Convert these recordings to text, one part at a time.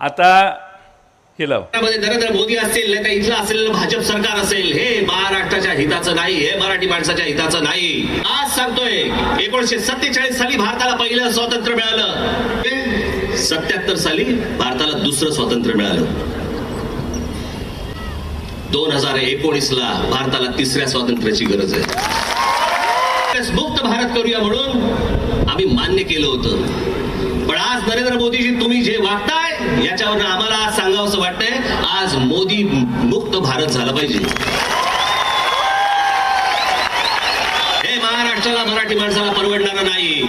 आता हे लाव. नरेंद्र मोदी असतील नाही इथलं असलेलं भाजप सरकार असेल हे महाराष्ट्राच्या हिताचं नाही हे मराठी माणसाच्या हिताचं नाही. आज सांगतोय एकोणीशे सत्तेचाळीस साली भारताला पहिलं स्वातंत्र्य मिळालं. सत्याहत्तर साली भारताला दुसरं स्वातंत्र्य मिळालं. दोन हजार एकोणीस ला भारताला तिसऱ्या स्वातंत्र्याची गरज आहे. मुक्त भारत करूया म्हणून आम्ही मान्य केलं होतं. पण आज नरेंद्र मोदीजी तुम्ही जे वागताय याच्यावर आम्हाला आज सांगावं वाटतंय आज मोदी मुक्त भारत झाला पाहिजे. हे महाराष्ट्राला मराठी माणसाला परवडणार नाही.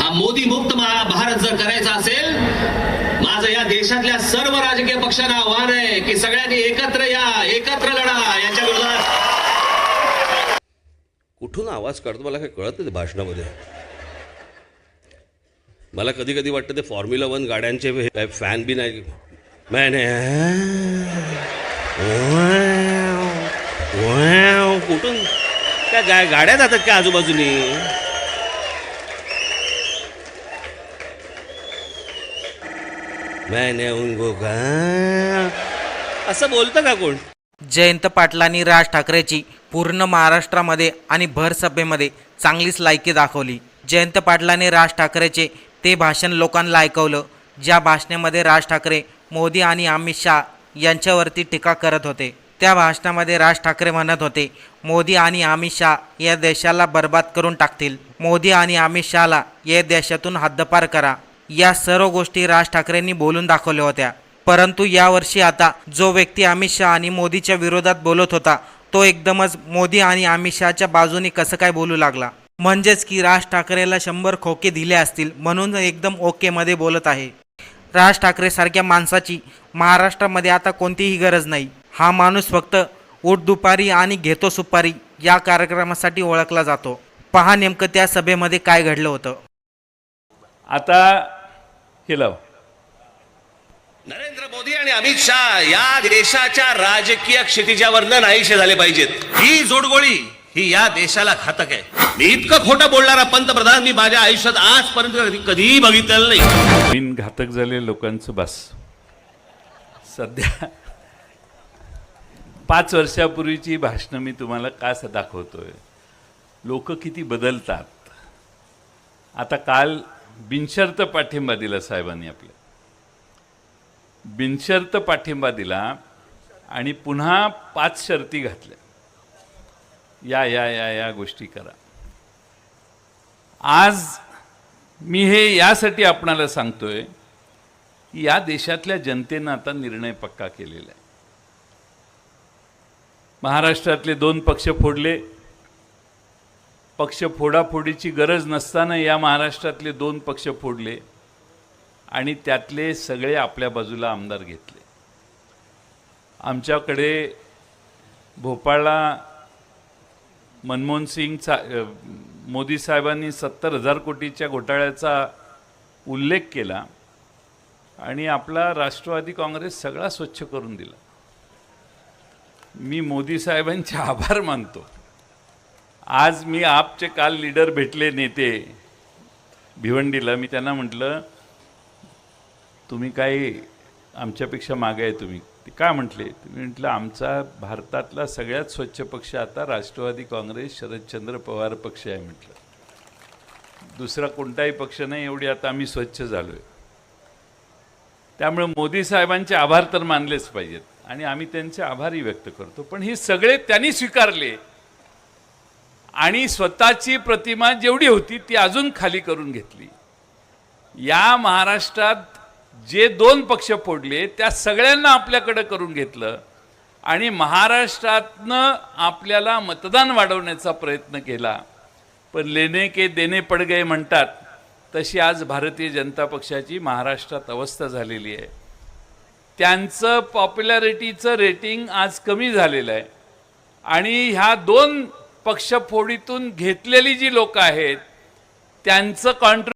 हा मोदी मुक्त भारत जर करायचा असेल माझं या देशातल्या सर्व राजकीय पक्षांना आव्हान आहे की सगळ्यांनी एकत्र या एकत्र लढा याच्या विरोधात कुठून आवाज काढतो मला काही कळत नाही भाषणामध्ये? मला कधी कधी वाटतं ते फॉर्म्युला वन गाड्यांचे काय फॅन बी नाही. मैंने eh, कुठून? त्या गा गाड्या जातात का आजूबाजूनी? मैंने eh, उनको असं बोलतं का कोण? जयंत पाटलांनी राज ठाकरेची पूर्ण महाराष्ट्रामध्ये आणि भर सभेमध्ये चांगलीच लायकी दाखवली. जयंत पाटलांनी राज ठाकरेचे ते भाषण लोकांना ऐकवलं ज्या भाषणामध्ये राज ठाकरे मोदी आणि अमित शहा यांच्यावरती टीका करत होते. त्या भाषणामध्ये राज ठाकरे म्हणत होते मोदी आणि अमित शहा या देशाला बर्बाद करून टाकतील. मोदी आणि अमित शहाला या देशातून हद्दपार करा. या सर्व गोष्टी राज ठाकरेंनी बोलून दाखवल्या होत्या. परंतु यावर्षी आता जो व्यक्ती अमित शहा आणि मोदीच्या विरोधात बोलत होता तो एकदमच मोदी आणि अमित शहाच्या बाजूने कसं काय बोलू लागला? म्हणजेच की राज ठाकरेला शंभर खोके दिले असतील म्हणून एकदम ओकेमध्ये बोलत आहे. राज ठाकरे सारख्या माणसाची महाराष्ट्रामध्ये आता कोणतीही गरज नाही. हा माणूस फक्त उठ दुपारी आणि घेतो सुपारी या कार्यक्रमासाठी ओळखला जातो. पहा नेमकं त्या सभेमध्ये काय घडलं होतं. आता हे लाव. नरेंद्र मोदी आणि अमित शहा या देशाच्या राजकीय क्षितिजावर नाहीसे झाले पाहिजेत. ही जोडगोळी ही या देशाला घातक आहे. मी इतकं खोटं बोलणारा पंतप्रधान मी माझ्या आयुष्यात आजपर्यंत कधी- कधीही बघितलेलं नाही. बिन घातक झाले लोकांचं बस. सध्या पाच वर्षापूर्वीची भाषणं मी तुम्हाला का स- दाखवतोय? लोक किती बदलतात. आता काल बिनशर्त पाठिंबा दिला साहेबांनी आपल्या. बिनशर्त पाठिंबा दिला आणि पुन्हा पाच शर्ती घातल्या. या या या या गोष्टी करा. आज मी हे यासाठी आपणाला सांगतोय की या देशातल्या जनतेनं आता निर्णय पक्का केलेला आहे. महाराष्ट्रातले दोन पक्ष फोडले. पक्ष फोडाफोडीची गरज नसताना या महाराष्ट्रातले दोन पक्ष फोडले आणि त्यातले सगळे आपल्या बाजूला आमदार घेतले. आमच्याकडे भोपाळला मनमोहन सिंगचा मोदी साहेबांनी सत्तर हजार कोटीच्या घोटाळ्याचा उल्लेख केला आणि आपला राष्ट्रवादी काँग्रेस सगळा स्वच्छ करून दिला. मी मोदी साहेबांचे आभार मानतो. आज मी आपचे काल लीडर भेटले नेते भिवंडीला. मी त्यांना म्हटलं तुम्ही काही आमच्यापेक्षा मागे आहे तुम्ही. ते काय म्हटले? तुम्ही म्हटलं आमचा भारतातला सगळ्यात स्वच्छ पक्ष आता राष्ट्रवादी काँग्रेस शरदचंद्र पवार पक्ष आहे म्हटलं. दुसरा कोणताही पक्ष नाही एवढी आता आम्ही स्वच्छ झालो आहे त्यामुळे मोदी साहेबांचे आभार तर मानलेच पाहिजेत आणि आम्ही त्यांचे आभारही व्यक्त करतो. पण हे सगळे त्यांनी स्वीकारले. आणि स्वतःची प्रतिमा जेवढी होती ती अजून खाली करून घेतली. या महाराष्ट्रात जे दोन पक्ष फोडले त्या सगळ्यांना आपल्याकडे करून घेतलं आणि महाराष्ट्रातनं आपल्याला मतदान वाढवण्याचा प्रयत्न केला. पण लेने के देणे पड गए म्हणतात तशी आज भारतीय जनता पक्षाची महाराष्ट्रात अवस्था झालेली आहे. त्यांचं पॉप्युलॅरिटीचं रेटिंग आज कमी झालेलं आहे. आणि ह्या दोन पक्षफोडीतून घेतलेली जी लोक आहेत त्यांचं कॉन्ट्रो